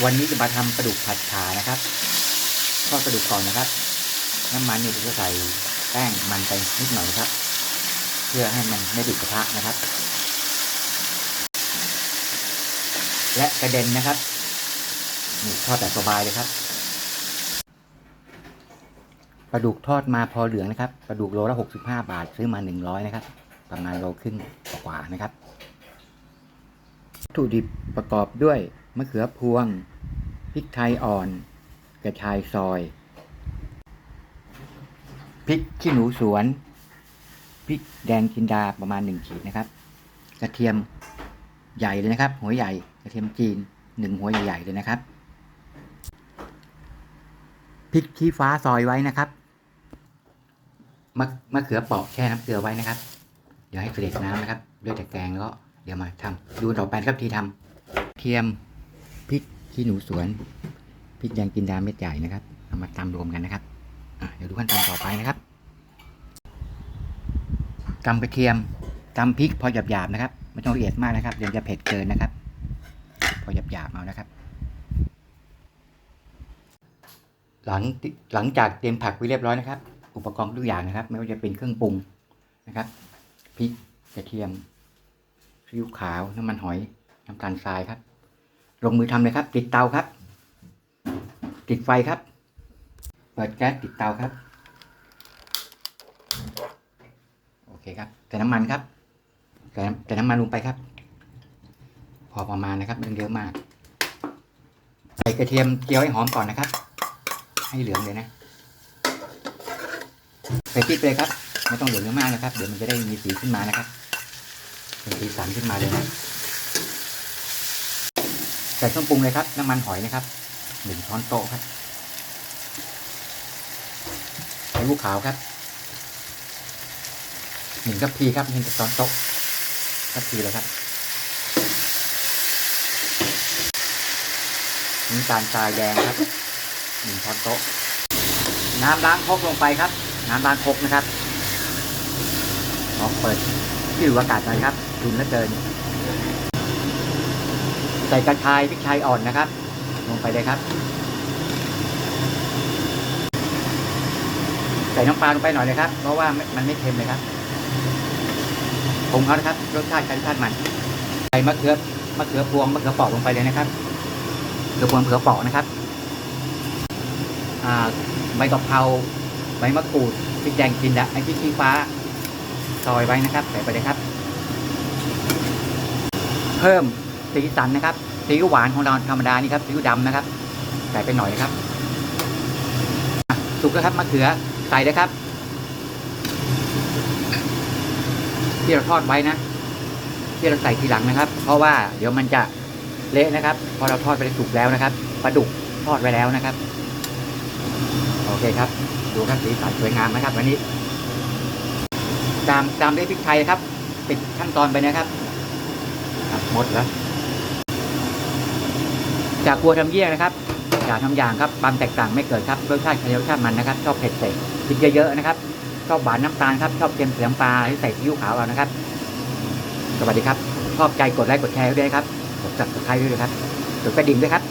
วันนี้จะมาทำปลาดุกผัดฉานะครับทอดปลาดุกก่อนนะครับ น้ำมันเนี่ยผมจะใส่แป้งมันไปนิดหน่อยนะครับ เพื่อให้มันไม่ติดกระทะนะครับ และกระเด็นนะครับนี่ทอดแบบสบายเลยครับปลาดุกทอดมาพอเหลืองนะครับปลาดุกโลละหกสิบห้าบาท ซื้อมาหนึ่งร้อยนะครับ ประมาณโลครึ่งกว่านะครับ ถุดิบประกอบด้วยมะเขือพวง พริกไทยอ่อน กระชายซอย พริกขี้หนูสวน พริกแดงจินดาประมาณหนึ่งขีดนะครับ กระเทียมใหญ่เลยนะครับ หัวใหญ่ กระเทียมจีนหนึ่งหัวใหญ่ๆเลยนะครับ พริกชี้ฟ้าซอยไว้นะครับ มะมะเขือเปอกแช่น้ำเกลือไว้นะครับ เดี๋ยวให้เสด็จน้ำนะครับ ด้วยตะแกรงแล้วก็ เดี๋ยวมาทำดูต่อไปครับที่ทำเทียมพริกขี้หนูสวนพริกแดงกินดาเม็ดใหญ่นะครับเอามาตำรวมกันนะครับเดี๋ยวดูขั้นตอนต่อไปนะครับตำกระเทียมตำพริกพอหยาบๆนะครับไม่ต้องละเอียดมากนะครับเดี๋ยวจะเผ็ดเกินนะครับ พอหยาบๆเอานะครับ หลังหลังจากเตรียมผักไว้เรียบร้อยนะครับ อุปกรณ์ทุกอย่างนะครับ ไม่ว่าจะเป็นเครื่องปรุงนะครับพริกกระเทียม ซีอิ๊วขาวน้ำมันหอยน้ำตาลทรายครับ ลงมือทำเลยครับ ติดเตาครับ ติดไฟครับ เปิดแก๊สติดเตาครับ โอเคครับใส่น้ำมันครับใส่ใส่น้ำมันลงไปครับ พอประมาณนะครับไม่ต้องเยอะมาก ใส่กระเทียมเจียวให้หอมก่อนนะครับ ให้เหลืองเลยนะใส่พริกไปเลยครับ ไม่ต้องเหลืองเยอะมากนะครับ เดี๋ยวมันจะได้มีสีขึ้นมานะครับ เป็นสีสันขึ้นมาเลยนะใส่เครื่องปรุงเลยครับ น้ำมันหอยนะครับหนึ่งช้อนโต๊ะครับใส่ลูกขาวครับหนึ่งกัปพีครับหนึ่งช้อนโต๊ะกัปพีเลยครับน้ำตาลทรายแดงครับหนึ่งช้อนโต๊ะน้ำล้างครกลงไปครับ น้ำล้างครกนะครับลองเปิดที่ดูอากาศหน่อยครับ ดุนเหลือเกิน ใส่กระชายพริกไทยอ่อนนะครับ ลงไปเลยครับ ใส่น้ำปลาลงไปหน่อยเลยครับ เพราะว่ามันไม่เค็มเลยครับปรุงเขานะครับ รสชาติการชาติมัน ใส่มะเขือมะเขือพวงมะเขือเปอกลงไปเลยนะครับมะเขือพวงมะเขือเปอกนะครับใบกะเพราใบมะกรูดพริกแดงจินดาไอ้พริกชี้ฟ้าซอยไว้นะครับ ใส่ไปเลยครับ เพิ่มสีสันนะครับซีอิ๊วหวานของเราธรรมดานี่ครับซีอิ๊วดำนะครับ ใส่ไปหน่อยครับสุกแล้วครับมะเขือใส่เลยครับ ที่เราทอดไว้นะ ที่เราใส่ทีหลังนะครับ เพราะว่าเดี๋ยวมันจะเละนะครับ พอเราทอดไปสุกแล้วนะครับปลาดุกทอดไว้แล้วนะครับ โอเคครับ ดูครับสีสันสวยงามนะครับ วันนี้ตามตามด้วยพริกไทยครับ ปิดขั้นตอนไปนะครับ หมดแล้ว จากครัวทำเยี่ยงนะครับจากทำอย่างครับความแตกต่างไม่เกิดครับรสชาติเคี้ยวชาติมันนะครับ ชอบเผ็ดเสกพริกเยอะๆนะครับ ชอบหวานน้ำตาลครับ ชอบเค็มเสียงปลาที่ใส่ซีอิ๊วขาวเอานะครับ สวัสดีครับ ชอบใจกดไลค์กดแชร์ด้วยครับกด subscribe ด้วยครับกดกระดิ่งด้วยครับ